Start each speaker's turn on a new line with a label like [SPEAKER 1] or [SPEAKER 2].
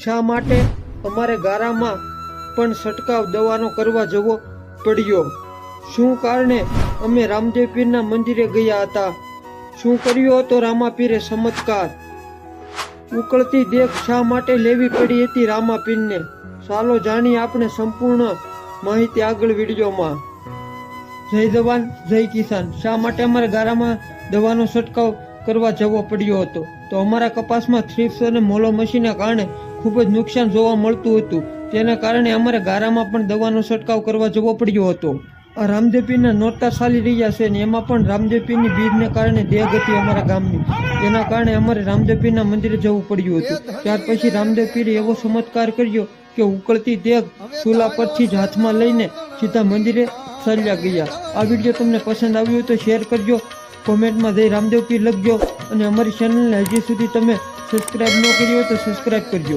[SPEAKER 1] શા માટે અમારે ગારામાં પણ છંટકાવ દવાનો કરવા જવો પડ્યો? શું કારણે અમે રામદેવ પીરના મંદિરે ગયા હતા? શું કર્યો હતો રામાપીરે ચમત્કાર? ઉકળતી દેખ શા માટે લેવી પડી હતી રામાપીરને? ચાલો જાણી આપણે સંપૂર્ણ માહિતી આગળ વિડીયોમાં. જય જવાન, જય કિસાન. શા માટે અમારે ગારામાં દવાનો છંટકાવ કરવા જવો પડ્યો હતો. તો અમારા કપાસમાં થ્રીપ્સ અને મોલો મશીનના કારણે ખૂબ જ નુકસાન જોવા મળતું હતું. તેના કારણે અમારે ગારામાં પણ દવાનો છંટકાવ કરવા જવો પડ્યો હતો. આ રામદેવ પીરના નોરતા ચાલી રહ્યા છે ને એમાં પણ રામદેવપીની ભીડને કારણે દેહ ગતિ અમારા ગામની. તેના કારણે અમારે રામદેવપીના મંદિરે જવું પડ્યું હતું. ત્યાર પછી રામદેવપીએ એવો ચમત્કાર કર્યો કે ઉકળતી દેગ ચૂલા પરથી જ હાથમાં લઈને સીધા મંદિરે ચાલ્યા ગયા. આ વીડિયો તમને પસંદ આવ્યો હોય તો શેર કરજો. કોમેન્ટમાં જઈ રામદેવ પીર લખજો. અને અમારી ચેનલને હજી સુધી તમે સબસ્ક્રાઈબ ન કરી હોય તો સબસ્ક્રાઈબ કરજો.